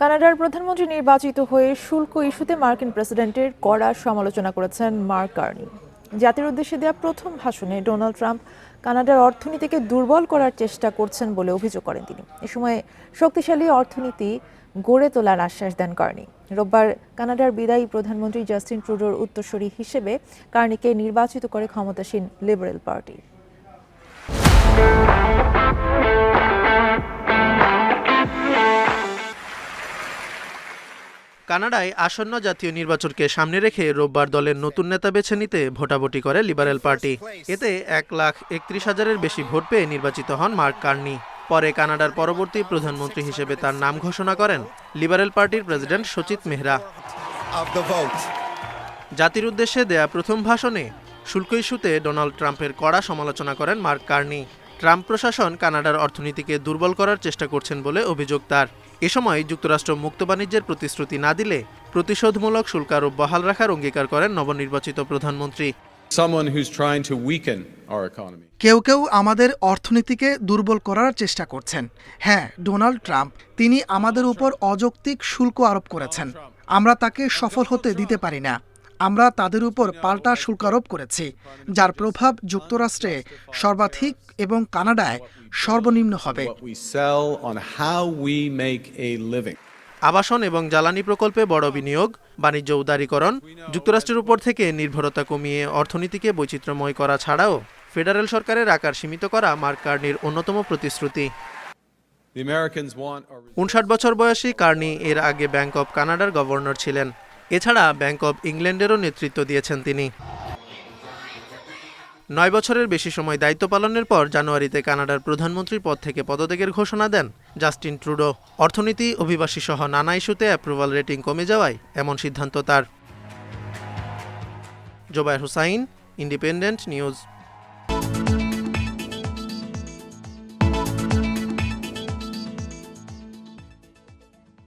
কানাডার প্রধানমন্ত্রী নির্বাচিত হয়ে শুল্ক ইস্যুতে মার্কিন প্রেসিডেন্টের কড়া সমালোচনা করেছেন মার্ক কার্নি। জাতির উদ্দেশ্যে দেওয়া প্রথম ভাষণে ডোনাল্ড ট্রাম্প কানাডার অর্থনীতিকে দুর্বল করার চেষ্টা করছেন বলে অভিযোগ করেন তিনি। এ সময় শক্তিশালী অর্থনীতি গড়ে তোলার আশ্বাস দেন কার্নি। রোববার কানাডার বিদায়ী প্রধানমন্ত্রী জাস্টিন ট্রুডোর উত্তরসূরি হিসেবে কার্নিকে নির্বাচিত করে ক্ষমতাসীন লিবারেল পার্টি। কানাডায় আসন্ন জাতীয় নির্বাচনকে সামনে রেখে রোববার দলের নতুন নেতা বেছে নিতে ভোটাভুটি করে লিবারেল পার্টি। এতে এক লাখ একত্রিশ হাজারের বেশি ভোট পেয়ে নির্বাচিত হন মার্ক কার্নি। পরে কানাডার পরবর্তী প্রধানমন্ত্রী হিসেবে তার নাম ঘোষণা করেন লিবারেল পার্টির প্রেসিডেন্ট সচিত মেহরা। জাতির উদ্দেশ্যে দেয়া প্রথম ভাষণে শুল্ক ইস্যুতে ডোনাল্ড ট্রাম্পের কড়া সমালোচনা করেন মার্ক কার্নি। ট্রাম্প প্রশাসন কানাডার অর্থনীতিকে দুর্বল করার চেষ্টা করছেন বলে অভিযোগ তার। এ সময় যুক্তরাষ্ট্র মুক্ত বাণিজ্যের প্রতিশ্রুতি না দিলে প্রতিশোধমূলক শুল্ক আরও বহাল রাখার অঙ্গীকার করেন নবনির্বাচিত প্রধানমন্ত্রী। Someone who's trying to weaken our economy. কেউ কেউ আমাদের অর্থনীতিকে দুর্বল করার চেষ্টা করছেন। হ্যাঁ ডোনাল্ড ট্রাম্প তিনি আমাদের উপর অযৌক্তিক শুল্ক আরোপ করেছেন। আমরা তাকে সফল হতে দিতে পারি না। আমরা তাদের উপর পাল্টা শুল্ক আরোপ করেছি যার প্রভাব যুক্তরাষ্ট্রে সর্বাধিক এবং কানাডায় সর্বনিম্ন হবে. আবাসন এবং জ্বালানি প্রকল্পে বড় বিনিয়োগ বাণিজ্য উদারীকরণ যুক্তরাষ্ট্রের উপর থেকে নির্ভরতা কমিয়ে অর্থনীতিকে বৈচিত্র্যময় করা ছাড়াও ফেডারেল সরকারের আকার সীমিত করা মার্ক কার্নির অন্যতম প্রতিশ্রুতি। উনষাট বছর বয়সী কার্নি এর আগে ব্যাংক অব কানাডার গভর্নর ছিলেন। এছাড়া ব্যাংক অব ইংল্যান্ডেরও নেতৃত্ব দিয়েছেন তিনি। নয় বছরের বেশি সময় দায়িত্ব পালনের পর জানুয়ারিতে কানাডার প্রধানমন্ত্রীর পদ থেকে পদত্যাগের ঘোষণা দেন জাস্টিন ট্রুডো। অর্থনীতি অভিবাসী সহ নানা ইস্যুতে অ্যাপ্রুভাল রেটিং কমে যাওয়ায় এমন সিদ্ধান্ত তার। Zobayer Hussain independent news